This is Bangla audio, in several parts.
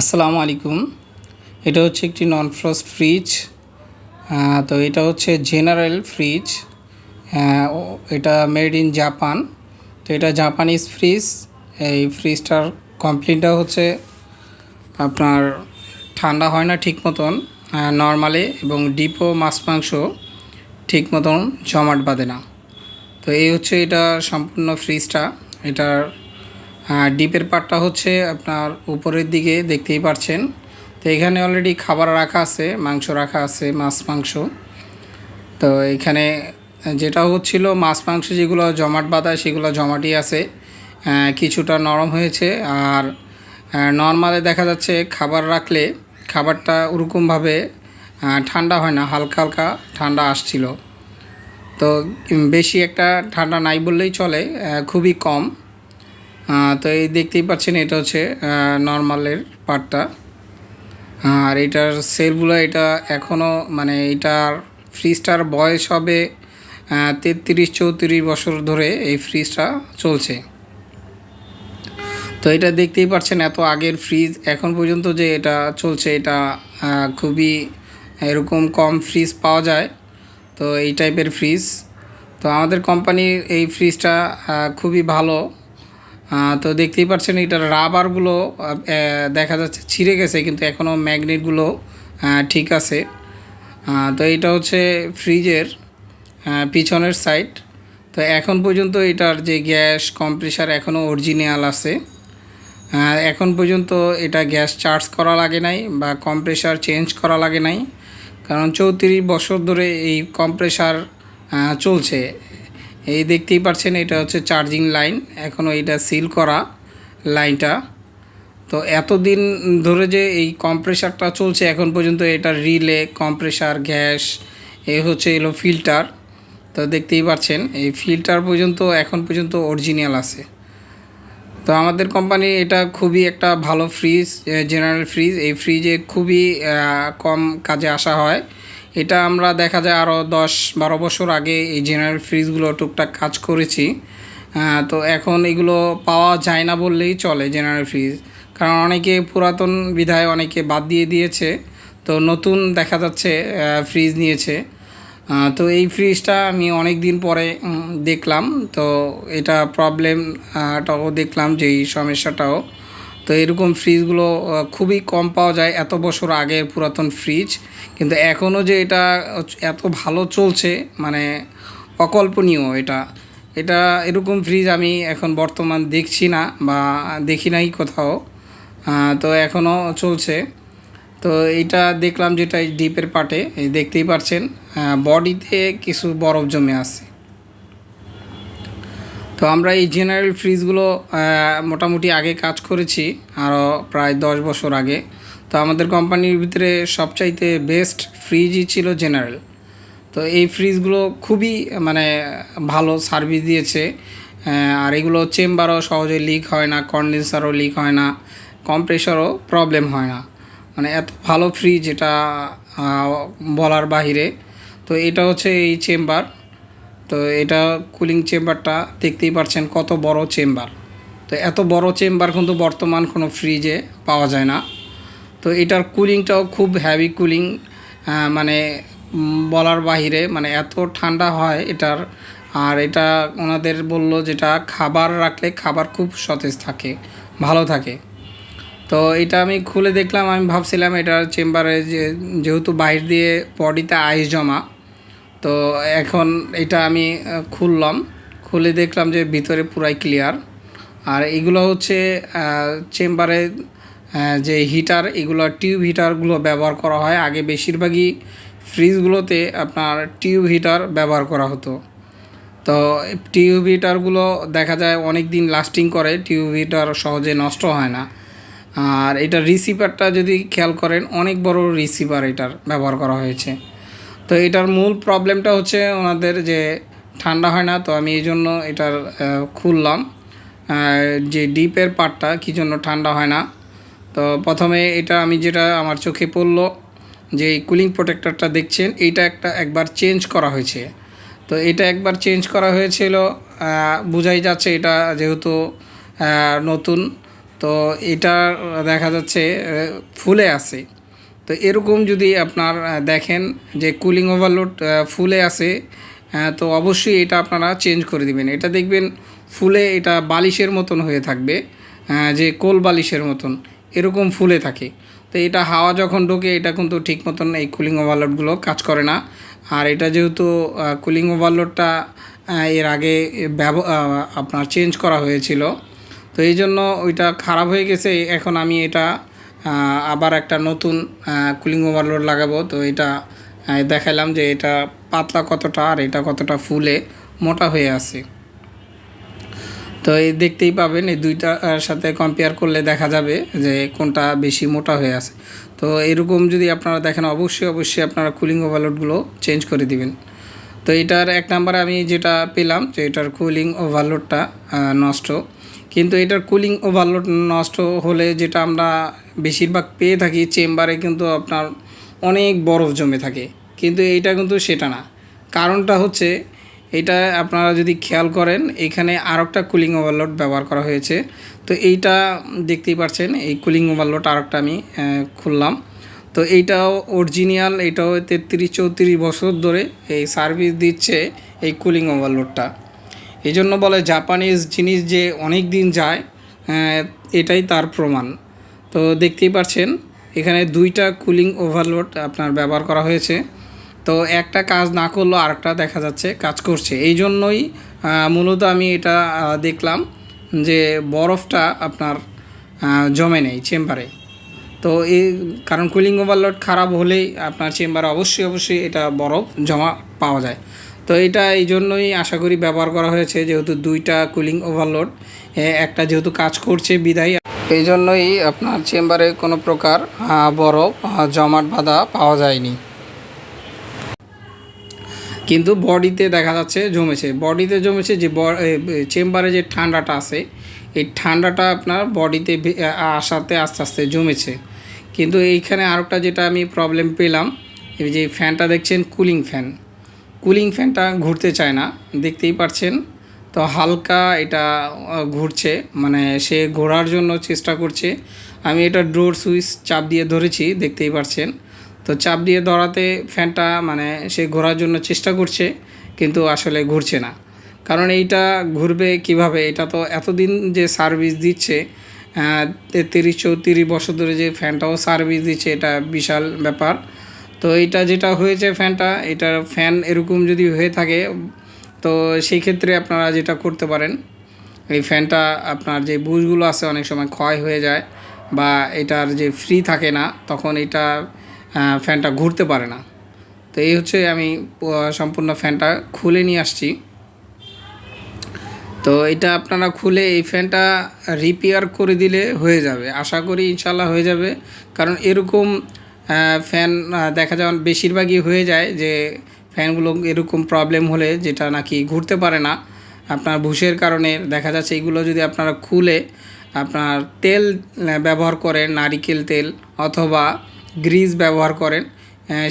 আসসালামু আলাইকুম। এটা হচ্ছে একটি নন ফ্রস্ট ফ্রিজ তো এটা হচ্ছে জেনারেল ফ্রিজ এটা মেড ইন জাপান তো এটা জাপানিজ ফ্রিজ এই ফ্রিজটার কমপ্লেনটা হচ্ছে আপনার ঠান্ডা হয় না ঠিক মতন নর্মালি এবং ডিপো মাছ মাংস ঠিক মতন জমাট বাঁধে না। তো এই হচ্ছে এটা সম্পূর্ণ ফ্রিজটা এটার ডিপের পার্টটা হচ্ছে আপনার উপরের দিকে, দেখতেই পাচ্ছেন তো এখানে অলরেডি খাবার রাখা আছে, মাংস রাখা আছে, মাছ, মাংস। তো এখানে যেটা হচ্ছিল, মাছ, মাংস যেগুলো জমাট বাঁধা সেগুলো জমাটই আছে। কিছুটা নরম হয়েছে আর নর্মালে দেখা যাচ্ছে খাবার রাখলে খাবারটা ওরকমভাবে ঠান্ডা হয় না, হালকা হালকা ঠান্ডা আসছিল। তো বেশি একটা ঠান্ডা নাই বললেই চলে খুবই কম। তো এই দেখতেই পাচ্ছেন, এটা হচ্ছে নর্মালের পার্টটা আর এটার সেলগুলো, এটা এখনও মানে এটার ফ্রিজটার বয়স হবে তেত্রিশ, চৌত্রিশ বছর ধরে এই ফ্রিজটা চলছে। তো এটা দেখতেই পাচ্ছেন, এত আগের ফ্রিজ এখন পর্যন্ত যে এটা চলছে, এটা খুবই এরকম কম ফ্রিজ পাওয়া যায়। তো এই টাইপের ফ্রিজ তো আমাদের কোম্পানির এই ফ্রিজটা খুবই ভালো। তো দেখতেই পাচ্ছেন এটার রাবারগুলো দেখা যাচ্ছে ছিঁড়ে গেছে, কিন্তু এখনও ম্যাগনেটগুলো ঠিক আছে। তো এটা হচ্ছে ফ্রিজের পিছনের সাইড তো এখন পর্যন্ত এটার যে গ্যাস কম্প্রেসার এখনও অরিজিনাল আছে। এখন পর্যন্ত এটা গ্যাস চার্জ করা লাগে নাই বা কম্প্রেসার চেঞ্জ করা লাগে নাই। কারণ চৌত্রিশ বছর ধরে এই কম্প্রেসার চলছে। এই দেখতেই পাচ্ছেন, এটা হচ্ছে চার্জিং লাইন এখনও এটা সিল করা লাইনটা তো এতদিন ধরে যে এই কম্প্রেসারটা চলছে, এখন পর্যন্ত এটা রিলে কম্প্রেসার গ্যাস এই হচ্ছে এলো ফিল্টার তো দেখতেই পাচ্ছেন, এই ফিল্টার পর্যন্ত, এখন পর্যন্ত অরিজিনাল আছে। তো আমাদের কোম্পানি এটা খুবই একটা ভালো ফ্রিজ জেনারেল ফ্রিজ এই ফ্রিজে খুবই কম কাজে আসা হয়। এটা আমরা দেখা যায় আরও দশ বারো বছর আগে এই জেনারেল ফ্রিজগুলো টুকটাক কাজ করেছি। তো এখন এগুলো পাওয়া যায় না বললেই চলে জেনারেল ফ্রিজ কারণ অনেকে পুরাতন বিধায় অনেকে বাদ দিয়ে দিয়েছে। তো নতুন দেখা যাচ্ছে ফ্রিজ নিয়েছে। তো এই ফ্রিজটা আমি অনেক দিন পরে দেখলাম। তো এটা প্রবলেমটাও দেখলাম যে এই সমস্যাটাও। তো এরকম ফ্রিজগুলো খুবই কম পাওয়া যায় এত বছর আগের পুরাতন ফ্রিজ কিন্তু এখনও যে এটা এত ভালো চলছে মানে অকল্পনীয় এটা। এটা এরকম ফ্রিজ আমি এখন বর্তমান দেখছি না বা দেখি নাই কোথাও। তো এখনও চলছে। তো এইটা দেখলাম যেটা ডিপের পাটে দেখতেই পারছেন। বডিতে কিছু বরফ জমে আছে। তো আমরা এই জেনারেল ফ্রিজগুলো মোটামুটি আগে কাজ করেছি আরও প্রায় দশ বছর আগে। তো আমাদের কোম্পানির ভিতরে সবচাইতে বেস্ট ফ্রিজই ছিল জেনারেল তো এই ফ্রিজগুলো খুবই মানে ভালো সার্ভিস দিয়েছে। আর এগুলো চেম্বারও সহজে লিক হয় না কন্ডেন্সারও লিক হয় না কম্প্রেসারও প্রবলেম হয় না। মানে এত ভালো ফ্রিজ এটা বলার বাহিরে। তো এটা হচ্ছে এই চেম্বার তো এটা কুলিং চেম্বারটা দেখতেই পাচ্ছেন কত বড় চেম্বার তো এত বড় চেম্বার কিন্তু বর্তমান কোনো ফ্রিজে পাওয়া যায় না। তো এটার কুলিংটাও খুব হ্যাভি কুলিং মানে বলার বাহিরে মানে এত ঠান্ডা হয় এটার। আর এটা ওনাদের বলল যেটা খাবার রাখলে খাবার খুব সতেজ থাকে, ভালো থাকে। তো এটা আমি খুলে দেখলাম, আমি ভাবছিলাম এটার চেম্বারে যে, যেহেতু বাইরে দিয়ে বডিতে আইস জমা তো এখন এটা আমি খুললাম। খুলে দেখলাম যে ভিতরে পুরাই ক্লিয়ার আর এগুলো হচ্ছে চেম্বারে যে হিটার এগুলো টিউব হিটারগুলো ব্যবহার করা হয়। আগে বেশিরভাগই ফ্রিজগুলোতে আপনার টিউব হিটার ব্যবহার করা হতো। তো টিউব হিটারগুলো দেখা যায় অনেক দিন লাস্টিং করে টিউব হিটার সহজে নষ্ট হয় না। আর এটা রিসিভারটা যদি খেয়াল করেন, অনেক বড় রিসিভার এটার ব্যবহার করা হয়েছে। তো এটার মূল প্রবলেমটা হচ্ছে ওনাদের যে ঠান্ডা হয় না, তো আমি এই জন্য এটার খুললাম। যে ডিপের পার্টটা কী জন্য ঠান্ডা হয় না, তো প্রথমে এটা আমি যেটা আমার চোখে পড়ল, যে কুলিং প্রোটেক্টরটা দেখছেন, এইটা একটা একবার চেঞ্জ করা হয়েছে। তো এটা একবার চেঞ্জ করা হয়েছিল বোঝাই যাচ্ছে এটা যেহেতু নতুন, তো এটা দেখা যাচ্ছে ফুলে আছে। তো এরকম যদি আপনার দেখেন যে কুলিং ওভারলোড ফুলে আছে তো অবশ্যই এটা আপনারা চেঞ্জ করে দিবেন। এটা দেখবেন ফুলে এটা বালিশের মতন হয়ে থাকবে যে কোল বালিশের মতন, এরকম ফুলে থাকে। তো এটা হাওয়া যখন ঢোকে, এটা কিন্তু ঠিক মতন এই কুলিং ওভারলোডগুলো কাজ করে না। আর এটা যেহেতু কুলিং ওভারলোডটা এর আগে ব্যব আপনার চেঞ্জ করা হয়েছিল, তো এই জন্য ওইটা খারাপ হয়ে গেছে। এখন আমি এটা আবার একটা নতুন কুলিং ওভারলোড লাগাবো। তো এটা দেখালাম যে এটা পাতলা কতটা আর এটা কতটা ফুলে মোটা হয়ে আছে। তো এই দেখতেই পাবেন, এই দুইটার সাথে কম্পেয়ার করলে দেখা যাবে যে কোনটা বেশি মোটা হয়ে আছে। তো এরকম যদি আপনারা দেখেন, অবশ্যই অবশ্যই আপনারা কুলিং ওভারলোডগুলো চেঞ্জ করে দিবেন। তো এটার এক নাম্বারে আমি যেটা পেলাম যে এটার কুলিং ওভারলোডটা নষ্ট। কিন্তু এটার কুলিং ওভারলোড নষ্ট হলে যেটা আমরা বেশিরভাগ পেয়ে থাকি চেম্বারে কিন্তু আপনার অনেক বরফ জমে থাকে। কিন্তু এইটা কিন্তু সেটা না। কারণটা হচ্ছে এটা আপনারা যদি খেয়াল করেন, এখানে আর একটা কুলিং ওভারলোড ব্যবহার করা হয়েছে। তো এইটা দেখতেই পাচ্ছেন এই কুলিং ওভারলোড আর একটা আমি খুললাম। তো এইটাও অরিজিনাল এটাও তেত্রিশ চৌত্রিশ বছর ধরে এই সার্ভিস দিচ্ছে এই কুলিং ওভারলোডটা এই জন্য বলে জাপানিজ জিনিস যে অনেক দিন যায় এটাই তার প্রমাণ। তো দেখতেই পাচ্ছেন এখানে দুইটা কুলিং ওভারলোড আপনার ব্যবহার করা হয়েছে। তো একটা কাজ না করলেও আরেকটা দেখা যাচ্ছে, কাজ করছে। এই জন্যই মূলত আমি এটা দেখলাম যে বরফটা আপনার জমে নেই চেম্বারে। তো এই কারণ কুলিং ওভারলোড খারাপ হলেই আপনার চেম্বারে অবশ্যই অবশ্যই এটা বরফ জমা পাওয়া যায়। তো এটা এই জন্যই আশা করি ব্যবহার করা হয়েছে, যেহেতু দুইটা কুলিং ওভারলোড একটা যেহেতু কাজ করছে বিদায় এই জন্যই আপনার চেম্বারে কোনো প্রকার বরফ জমাট বাঁধা পাওয়া যায়নি। কিন্তু বডিতে দেখা যাচ্ছে জমেছে। বডিতে জমেছে যে চেম্বারে যে ঠান্ডাটা আছে, এই ঠান্ডাটা আপনার বডিতে আসাতে আস্তে আস্তে জমেছে। কিন্তু এইখানে আরেকটা যেটা আমি প্রবলেম পেলাম, এই যে ফ্যানটা দেখছেন, কুলিং ফ্যান। কুলিং ফ্যানটা ঘুরতে চায় না। দেখতেই পাচ্ছেন তো হালকা এটা ঘুরছে মানে সে ঘোরার জন্য চেষ্টা করছে। আমি এটা ডোর সুইচ চাপ দিয়ে ধরেছি, দেখতেই পাচ্ছেন তো চাপ দিয়ে ধরাতে ফ্যানটা মানে সে ঘোরার জন্য চেষ্টা করছে, কিন্তু আসলে ঘুরছে না। কারণ এইটা ঘুরবে কীভাবে? এটা তো এতদিন যে সার্ভিস দিচ্ছে তেত্রিশ চৌত্রিশ বছর ধরে যে ফ্যানটাও সার্ভিস দিচ্ছে, এটা বিশাল ব্যাপার। তো এইটা যেটা হয়েছে ফ্যানটা, এটার ফ্যান এরকম যদি হয়ে থাকে তো সেই ক্ষেত্রে আপনারা যেটা করতে পারেন, এই ফ্যানটা আপনার যে বুশগুলো আছে অনেক সময় ক্ষয় হয়ে যায় বা এটার যে ফ্রি থাকে না, তখন এটা ফ্যানটা ঘুরতে পারে না। তো এই হচ্ছে আমি সম্পূর্ণ ফ্যানটা খুলে নিয়ে আসছি। তো এটা আপনারা খুলে এই ফ্যানটা রিপেয়ার করে দিলে হয়ে যাবে। আশা করি ইনশাল্লাহ হয়ে যাবে। কারণ এরকম ফ্যান দেখা যাওয়ার বেশিরভাগই হয়ে যায় যে ফ্যানগুলো এরকম প্রবলেম হলে যেটা নাকি ঘুরতে পারে না, আপনার ভুষের কারণে দেখা যাচ্ছে এগুলো যদি আপনারা খুলে আপনার তেল ব্যবহার করেন, নারিকেল তেল অথবা গ্রিজ ব্যবহার করেন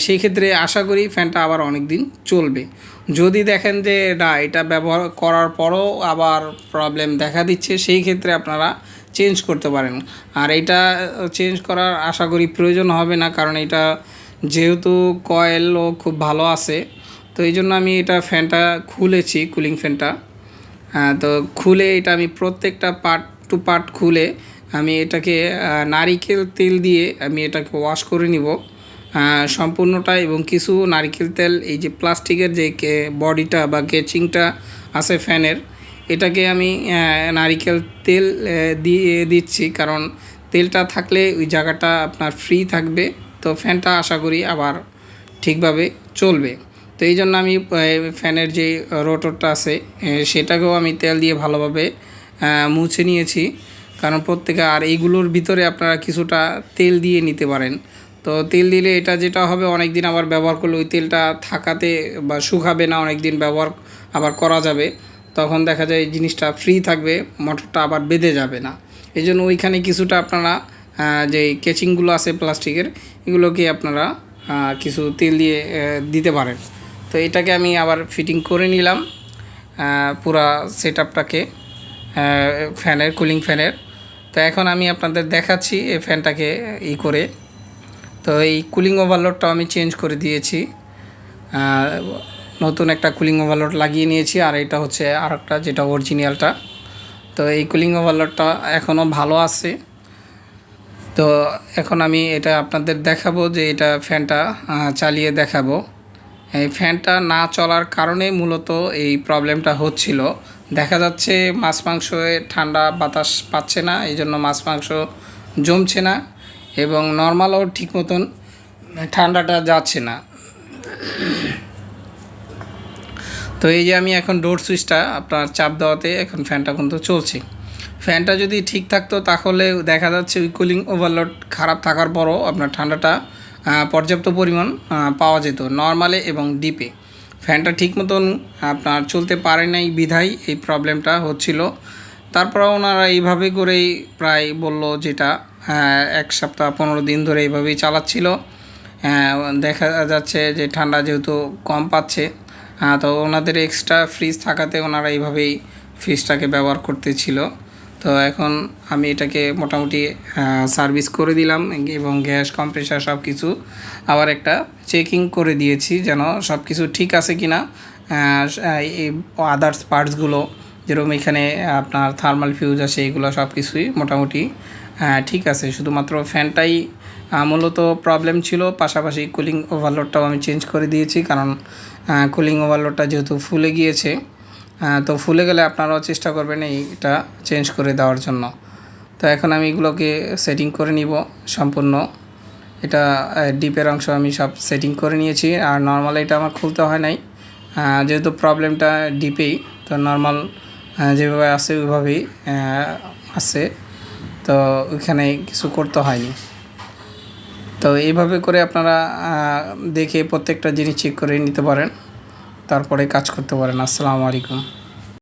সেই ক্ষেত্রে আশা করি ফ্যানটা আবার অনেক দিন চলবে। যদি দেখেন যে না, এটা ব্যবহার করার পরও আবার প্রবলেম দেখা দিচ্ছে, সেই ক্ষেত্রে আপনারা চেঞ্জ করতে পারেন। আর এটা চেঞ্জ করার আশা করি প্রয়োজন হবে না, কারণ এটা যেহেতু কয়েলও খুব ভালো আছে, তো এই জন্য আমি এটা ফ্যানটা খুলেছি কুলিং ফ্যানটা তো খুলে এটা আমি প্রত্যেকটা পার্ট টু পার্ট খুলে আমি এটাকে নারিকেল তেল দিয়ে আমি এটাকে ওয়াশ করে নিব। সম্পূর্ণটা এবং কিছু নারিকেল তেল, এই যে প্লাস্টিকের যে বডিটা বা কেচিংটা আছে ফ্যানের এটাকে আমি নারিকেল তেল দিয়ে দিচ্ছি। কারণ তেলটা থাকলে ওই জায়গাটা আপনার ফ্রি থাকবে। তো ফ্যানটা আশা করি আবার ঠিকভাবে চলবে। তো এই জন্য আমি ফ্যানের যে রোটরটা আছে সেটাকেও আমি তেল দিয়ে ভালোভাবে মুছে নিয়েছি। কারণ প্রত্যেকে, আর এইগুলোর ভিতরে আপনারা কিছুটা তেল দিয়ে নিতে পারেন। তো তেল দিলে এটা যেটা হবে অনেক দিন আবার ব্যবহার করলে ওই তেলটা থাকাতে বা শুকাবে না অনেক দিন ব্যবহার আবার করা যাবে। তখন দেখা যায় জিনিসটা ফ্রি থাকবে, মোটরটা আবার বেঁধে যাবে না। এই জন্য ওইখানে কিছুটা আপনারা আহ, যে কেচিংগুলো আছে প্লাস্টিকের এগুলোকে আপনারা কিছু তেল দিয়ে দিতে পারেন। তো এটাকে আমি আবার ফিটিং করে নিলাম পুরা সেট আপটাকে ফ্যানের কুলিং ফ্যানের। তো এখন আমি আপনাদের দেখাচ্ছি এই ফ্যানটাকে ই করে। তো এই কুলিং ওভারলোডটাও আমি চেঞ্জ করে দিয়েছি। নতুন একটা কুলিং ওভারলোড লাগিয়ে নিয়েছি আর এটা হচ্ছে আর একটা যেটা অরিজিনালটা। তো এই কুলিং ওভারলোডটা এখনও ভালো আছে। তো এখন আমি এটা আপনাদের দেখাবো যে এটা ফ্যানটা চালিয়ে দেখাবো। এই ফ্যানটা না চলার কারণে মূলত এই প্রবলেমটা হচ্ছিল। দেখা যাচ্ছে মাছ মাংস ঠান্ডা বাতাস পাচ্ছে না এই জন্য মাছ মাংস জমছে না এবং নর্মালও ঠিক মতন ঠান্ডাটা যাচ্ছে না। তো এই যে আমি এখন ডোর সুইচটা আপনার চাপ দেওয়াতে এখন ফ্যানটা কিন্তু চলছে। ফ্যানটা যদি ঠিক থাকতো, তাহলে দেখা যাচ্ছে ওই কুলিং ওভারলোড খারাপ থাকার পরও আপনার ঠান্ডাটা পর্যাপ্ত পরিমাণ পাওয়া যেত নর্মালে এবং ডিপে ফ্যানটা ঠিক মতন, আপনার চলতে পারে নাই বিধাই এই প্রবলেমটা হচ্ছিল। তারপর ওনারা এইভাবে করেই প্রায় বলল যেটা এক সপ্তাহ পনেরো দিন ধরে এইভাবেই চালাচ্ছিল। দেখা যাচ্ছে যে ঠান্ডা যেহেতু কম পাচ্ছে তো ওনাদের এক্সট্রা ফ্রিজ থাকাতে ওনারা এইভাবেই ফ্রিজটাকে ব্যবহার করতেছিল। তো এখন আমি এটাকে মোটামুটি সার্ভিস করে দিলাম এবং গ্যাস কম্প্রেসার সব কিছু আবার একটা চেকিং করে দিয়েছি যেন সব কিছু ঠিক আছে কি না এই আদার্স পার্টসগুলো যেরকম এখানে আপনার থার্মাল ফিউজ আছে, এগুলো সব কিছুই মোটামুটি ঠিক আছে। শুধুমাত্র ফ্যানটাই মূলত প্রবলেম ছিল। পাশাপাশি কুলিং ওভারলোডটাও আমি চেঞ্জ করে দিয়েছি কারণ কুলিং ওভারলোডটা যেহেতু ফুলে গিয়েছে তো ফুলে গেলে আপনারাও চেষ্টা করবেন এইটা চেঞ্জ করে দেওয়ার জন্য। তো এখন আমি এগুলোকে সেটিং করে নিব সম্পূর্ণ। এটা ডিপের অংশ আমি সব সেটিং করে নিয়েছি। আর নর্মাল এটা আমার খুলতে হয় নাই। যেহেতু প্রবলেমটা ডিপেই তো নর্মাল যেভাবে আছে ওইভাবেই আছে। তো ওইখানে কিছু করতে হয়নি। তো এইভাবে করে আপনারা দেখে প্রত্যেকটা জিনিস চেক করে নিতে পারেন। তারপরে কাজ করতে পারেন। আসসালামু আলাইকুম।